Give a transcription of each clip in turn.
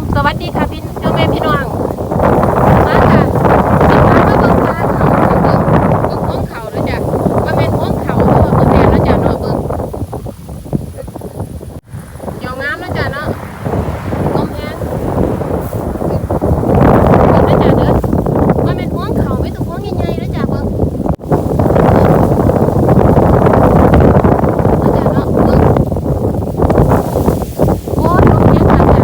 มสวัสดีค่ะพี่เจ้าแม่พี่น้องมาค่ะมามาเบิ่งปลาเขาเบิ่งเบิ่งห้องเขาแล้วจ้ะว่าเป็นห้องเขาเนาะเบิ่งแม่นแล้วจ้ะเนาะเบิ่งเดี๋ยวงามแล้วจ้ะเนาะลมแห้งเบิ่งแล้วจ้ะเด้อว่าเป็นห้องเขาไม่ต้องห้องใหญ่ๆแล้วจ้ะเบิ่งแล้วจ้ะเนาะเบิ่งโอ้ยลมแห้งค่ะจ้ะ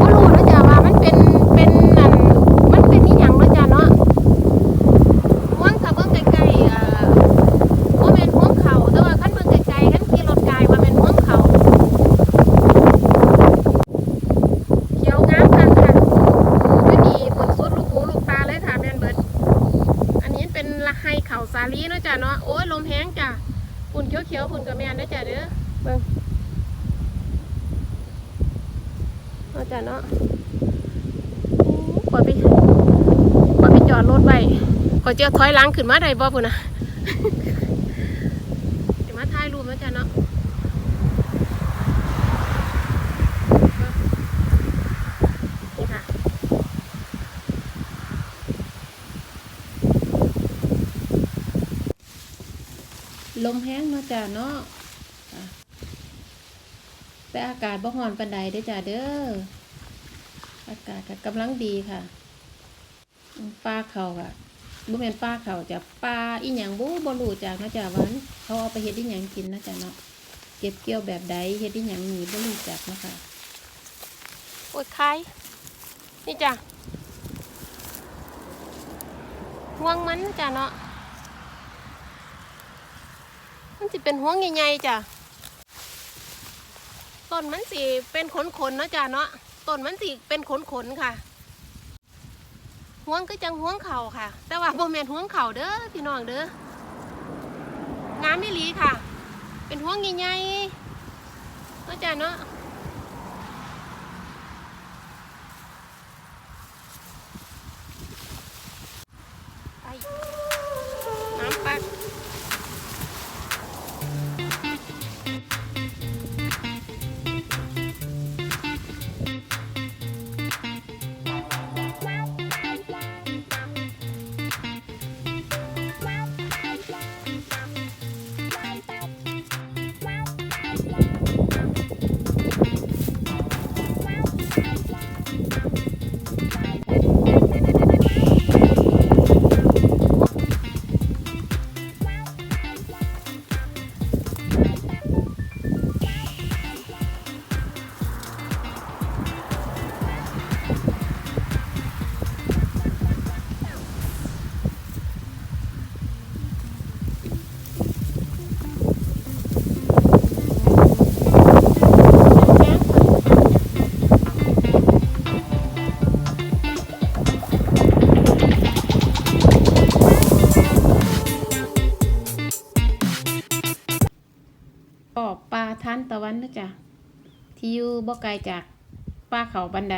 บ่รู้นะจ๊ะว่ามันเป็นเป็นนั่นมันเป็นอีหยังนะจ๊ะเนาะห่วงถ้าเบิ่งไกลๆอ่าบ่แม่นห่วงเขาแต่ว่าคันเบิ่งไกลๆคันขี่รถไกลว่าแม่นห่วงเขาเขียวงามคักค่ะไม่มีผลสุดลูกหูลูกตาเลยค่ะแม่นเบิด อันนี้เป็นละไฮเขาสาลีเนาะจ๊ะเนาะโอ้ยลมแห้งจ้ะฝุ่นเขียว ๆฝุ่นกับแม่นนะจ๊ะเด้อเบิ่งเนาะจ๊ะเนาะขอไปขอไปจอดรถไว้ขอเจอถอยหลังขึ้นมาได้บ่พุ่นนะจะมาถ่ายรูปแล้วจ้ะเนาะนี่ค่ะลมแห้งเนาะจ้ะเนาะอะ แต่อากาศบ่ฮ้อนปานใดเด้อจ้ะเด้อ อากาศก็กำลังดีค่ะปลาเขาอะบ่แม่นปลาเขาจะปลาอีหยังบ่บ่รู้จักนะจ้ะวันเขาเอาไปเฮ็ดอีหยังกินนะจ้ะเนาะ เก็บเกี่ยวแบบใดเฮ็ดอีหยังนี่บ่รู้จักเนาะค่ะโอ้ยคายนี่จ้ะห่วงมันจ้ะเนาะ มันสิเป็นห่วงใหญ่ๆจ้ะ ต้นมันสีเป็นขนๆเนาะจ้ะเนาะต้นมันสีเป็นขนขนค่ะห่วงก็จังห่วงเข่าค่ะ แต่ว่าโบแมนห่วงเข่าเด้อพี่น้องเด้องามไม่ลีค่ะ เป็นห่วงใหญ่ๆเนาะจ้ะเนาะ บ่ไกลจากป้าเขาบันได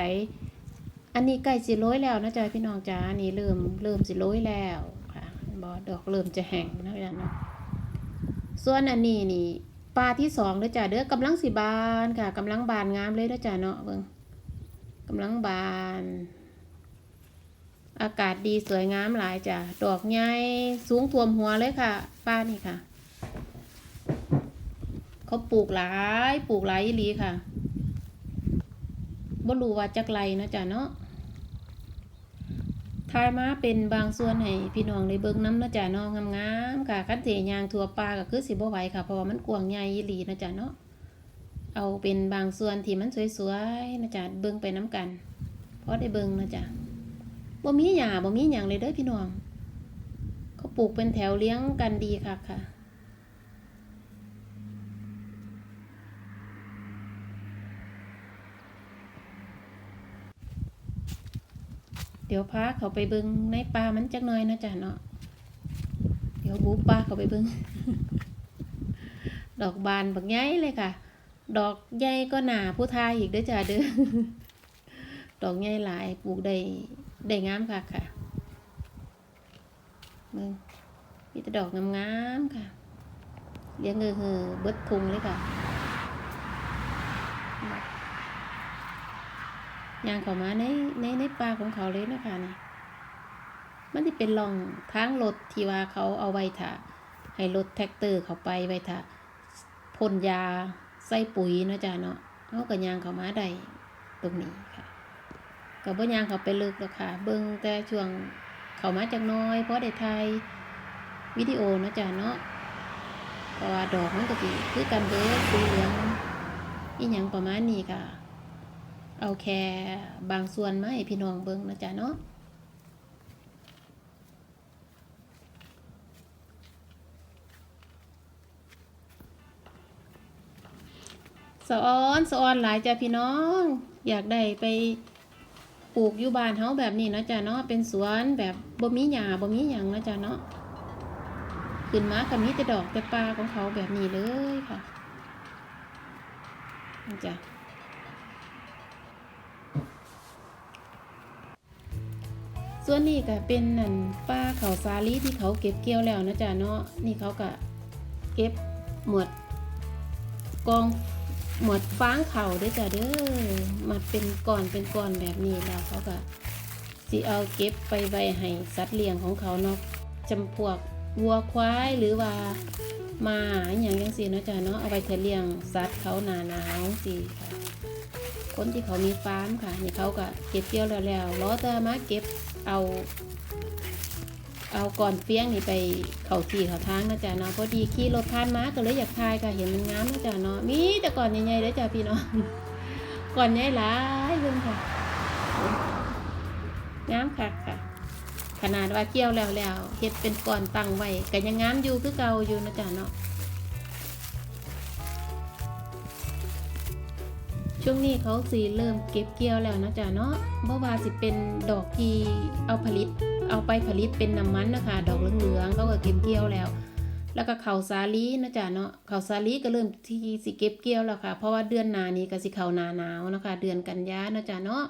อันนี้ใกล้สิโรยแล้วนะจ๊ะพี่น้องจ๋าอันนี้เริ่มเริ่มสิโรยแล้วค่ะบ่ดอกเริ่มจะแห้งนะจ๊ะเนาะส่วนอันนี้นี่ปลาที่สองเด้อจ้ะเด้อกำลังสิบานค่ะกำลังบานงามเลยเด้อจ้ะเนาะเบิ่งกำลังบาน อากาศดีสวยงามหลายจ้ะดอกใหญ่สูงท่วมหัวเลยค่ะป้านี่ค่ะ เขาปลูกหลายปลูกหลายอีหลีค่ะ บ่รู้ว่าจักไรเนาะจ้ะเนาะทายมาเป็นบางส่วนให้พี่น้องได้เบิ่งน้ำเนาะจ้ะเนาะงามๆค่ะคันเทยางทั่วปลาก็คือสิบ่ไหวค่ะเพราะว่ามันกว้างใหญ่อีหลีเนาะจ้ะเนาะเอาเป็นบางส่วนที่มันสวยๆนะจ้ะเบิ่งไปน้ำกันเพราะได้เบิ่งเนาะจ้ะบ่มีหญ้าบ่มีหยังเลยเด้อพี่น้องเขาปลูกเป็นแถวเลี้ยงกันดีค่ะค่ะ เดี๋ยวพาเขาไปเบิงในป่ามันจักหน่อยนะจ๊ะเนาะ เดี๋ยวบูปลาเขาไปเบิงดอกบานบักใหญ่เลยค่ะ ดอกใหญ่ก็หนาผู้ทายอีกเด้อจ้าเด้อ ดอกใหญ่หลายปลูกได้ได้งามค่ะค่ะมึงมีแต่ดอกงามๆค่ะ เลี้ยงเงอเฮอเบิดทุงเลยค่ะ ยางเข้ามาในในในป่าของเขาเลยนะคะนี่มันที่เป็นร่องทางรถที่ว่าเขาเอาไว้ถ่าให้รถแท็กเตอร์เขาไปไว้ถ่าพ่นยาใส่ปุ๋ยนะจ้ะเนาะเขาก็ยางเขามาได้ตรงนี้ค่ะก็บ่ยางเขาไปลึกหรอกค่ะ เบิ่งแต่ช่วงเขามาจากน้อย เพราะได้ถ่ายวิดีโอนะจ้ะเนาะเพราะว่าดอกมันก็สิคือกันเด้อสีเหลืองอีหยังประมาณนี้ค่ะ เอาแค่บางส่วนมาให้พี่น้องเบิ่งนะจ้ะเนาะสะออนสะออนหลายจ้ะพี่น้อง อยากได้ไปปลูกอยู่บ้านเฮาแบบนี้นะจ้ะเนาะเป็นสวนแบบบ่มีหญ้าบ่มีหยังนะจ้ะเนาะขึ้นมาก็มีแต่ดอกแต่ปลาของเขาแบบนี้เลยค่ะนะจ้ะ ส่วนนี้ก็เป็นนั่นป้าเขาสาลีที่เขาเก็บเกี่ยวแล้วนะจ๊ะเนาะนี่เขาก็เก็บหมวดกองหมวดฟางเขาด้วยจ้ะเด้อมาเป็นก้อนเป็นก้อนแบบนี้แล้วเขาก็สิเอาเก็บไปไว้ให้สัตว์เลี้ยงของเขาเนาะจำพวกวัวควายหรือว่ามาอย่างยังสิเนะจ้ะเนาะเอาไปเทเลี้ยงสัตว์เขาหนาหนาวสิค่ะคนที่เขามีฟาร์มค่ะนี่เขาก็เก็บเกี่ยวแล้วแล้วรอแต่มาเก็บ เอา เอาก่อนเฟี้ยงนี่ไปเขาที่เขาทางนะจ๊ะเนาะพอดีขี่รถผ่านมาก็เลยอยากถ่ายค่ะเห็นมันงามนะจ๊ะเนาะมีแต่ก่อนใหญ่ๆเลยจ้ะพี่น้องก่อนใหญ่หลายเบิ่งค่ะงามค่ะค่ะ ขนาดว่าเกี่ยวแล้วแล้วเฮ็ดเป็นก่อนตั้งไว้ก็ยังงามอยู่คือเก่าอยู่นะจ๊ะเนาะ ช่วงนี้เขาสีเริ่มเก็บเกี่ยวแล้วนะจ๊ะเนาะเพราะว่าสิเป็นดอกที่เอาผลิต เอาไปผลิตเป็นน้ำมันนะคะดอกเหลืองๆเขาก็เก็บเกี่ยวแล้ว แล้วก็เขาวสาลีนะจ๊ะเนาะเขาวสาลีก็เริ่มที่สิเก็บเกี่ยวแล้วค่ะ เพราะว่าเดือนนานี้ก็สิเขานาหนาวนะคะ เดือนกันยานะจ๊ะเนาะ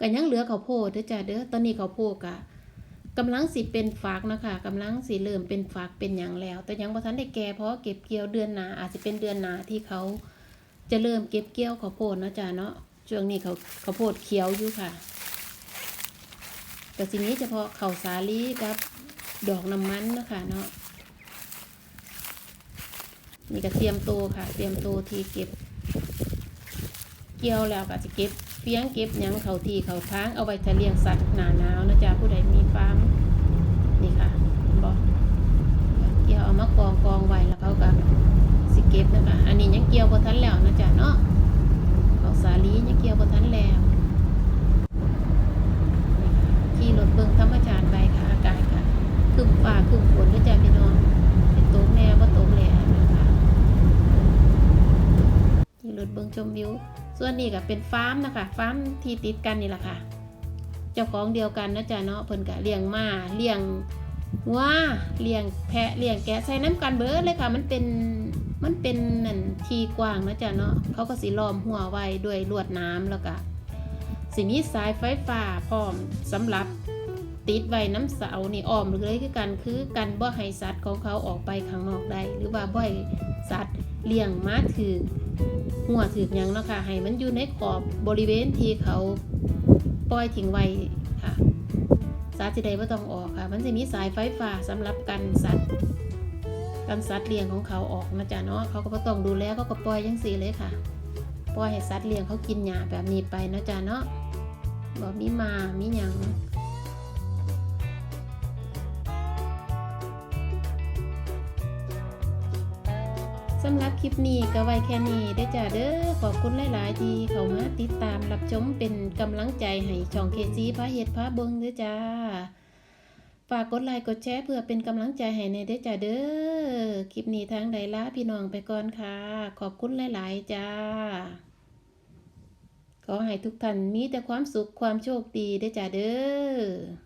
ก็ยังเหลือข้าวโพดเด้อจ้ะเด้อตอนนี้ข้าวโพดอะกำลังสิเป็นฝากนะคะกำลังสิเริ่มเป็นฝากเป็นอย่างแล้ว แต่ยังบ่ทันได้แก่เพราะเก็บเกี่ยวเดือนนาอาจจะเป็นเดือนนาที่เขา จะเริ่มเก็บเกี่ยวข้าวโพดนะจ๊ะเนาะช่วงนี้เขาข้าวโพดเขียวอยู่ค่ะแต่สิ่งนี้เฉพาะเขาวสาลีกับดอกน้ำมันนะคะเนาะนี่ก็เตรียมโตวค่ะ เตรียมโตวที่เก็บ เกี่ยวแล้วก็จะเก็บเฟี้ยงเก็บยังเขาทีเขาทางเอาไว้จะเลี้ยงสัตว์หนาหนาวนะจ๊ะผู้ใดมีฟาร์มนี่ค่ะบอกเกี่ยวเอามากองกองไว้แล้ว ก็บนะคะอันนี้ยังเกี่ยวบทันแล้วนะจ๊ะเนาะเขาสาลียังเกี่ยวบทันแล้วขี่รถเบิ่งธรรมชาติไปค่ะอากาศค่ะครึมฟ้าครึมฝนก็จะพี่น้องเป็นตกแน่ว่าตกแหล่นะคะขี่รถเบิ่งชมวิว ส่วนนี้ก็เป็นฟาร์มนะคะฟาร์มที่ติดกันนี่แหละค่ะ เจ้าของเดียวกันนะจ๊ะเนาะเพิ่นก็เลี้ยงมาเลี้ยงวัวเลี้ยงแพะเลี้ยงแกะใส่น้ำกันเบิดเลยค่ะ มันเป็น มันเป็นนั่นทีกว้างนะจ๊ะเนาะเขาก็สิล้อมหัวไว้ด้วยลวดน้ำแล้วก็สิมีสายไฟฟ้าพร้อมสำหรับติดไว้น้ำเสานี่อ้อมเลยคือกันคือกันบ่ให้สัตว์ของเขาออกไปข้างนอกได้หรือว่าบ่ให้สัตว์เลี้ยงมาถือหัวถือยังเนาะค่ะให้มันอยู่ในขอบบริเวณที่เขาปล่อยทิ้งไว้ค่ะสัตว์จะได้บ่ต้องออกค่ะ มันจะมีสายไฟฟ้าสำหรับกันสัตว์ กันสัตว์เลี้ยงของเขาออกนะจ๊ะเนาะเขาก็ต้องดูแลเขาก็ปล่อยจังซี่เลยค่ะ ปล่อยให้สัตว์เลี้ยงเขากินหญ้าแบบนี้ไปนะจ้ะเนาะบอกมีมามีหยังสำหรับคลิปนี้ก็ไว้แค่นี้ได้จ้ะเด้อขอบคุณหลาย ๆ ที่เข้ามาติดตามรับชมเป็นกำลังใจให้ช่องเคซีพระเฮ็ดพระเบิงเด้อจ้า ฝากกดไลค์กดแชร์เพื่อเป็นกำลังใจให้ในเด้อจ้าเด้อ คลิปนี้ทางใดลาพี่น้องไปก่อนค่ะ ขอบคุณหลาย ๆ จ้า ขอให้ทุกท่านมีแต่ความสุขความโชคดีได้อจ้าเด้อ